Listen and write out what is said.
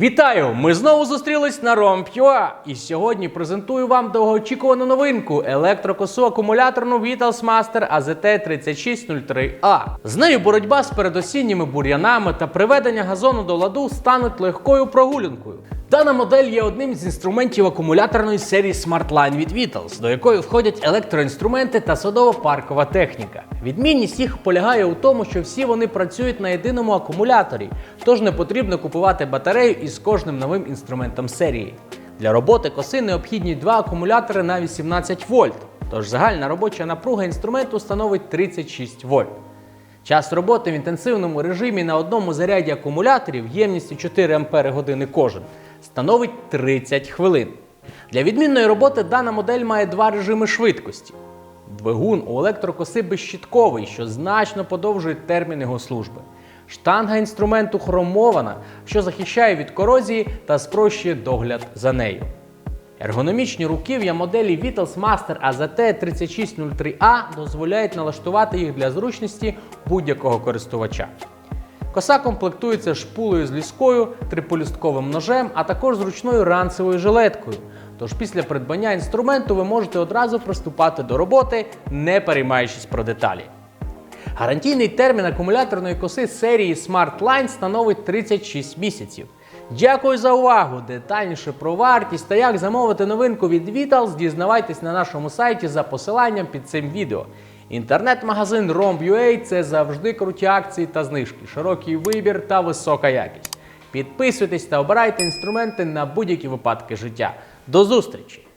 Вітаю! Ми знову зустрілись на Ромпюа. І сьогодні презентую вам довгоочікувану новинку електрокосу акумуляторну Vitals Master AZT3603A. З нею боротьба з передосінніми бур'янами та приведення газону до ладу стануть легкою прогулянкою. Дана модель є одним з інструментів акумуляторної серії SmartLine від Vitals, до якої входять електроінструменти та садово-паркова техніка. Відмінність їх полягає у тому, що всі вони працюють на єдиному акумуляторі, тож не потрібно купувати батарею із кожним новим інструментом серії. Для роботи коси необхідні два акумулятори на 18 вольт, тож загальна робоча напруга інструменту становить 36 вольт. Час роботи в інтенсивному режимі на одному заряді акумуляторів ємністю 4 Ампери години кожен становить 30 хвилин. Для відмінної роботи дана модель має два режими швидкості. Двигун у електрокоси безщітковий, що значно подовжує термін його служби. Штанга інструменту хромована, що захищає від корозії та спрощує догляд за нею. Ергономічні руків'я моделі Vitals Master AZT3603A дозволяють налаштувати їх для зручності будь-якого користувача. Коса комплектується шпулею з ліскою, триполістковим ножем, а також зручною ранцевою жилеткою. Тож після придбання інструменту ви можете одразу приступати до роботи, не переймаючись про деталі. Гарантійний термін акумуляторної коси серії Smart Line становить 36 місяців. Дякую за увагу! Детальніше про вартість та як замовити новинку від Vitals дізнавайтесь на нашому сайті за посиланням під цим відео. Інтернет-магазин Romb.ua – це завжди круті акції та знижки, широкий вибір та висока якість. Підписуйтесь та обирайте інструменти на будь-які випадки життя. До зустрічі!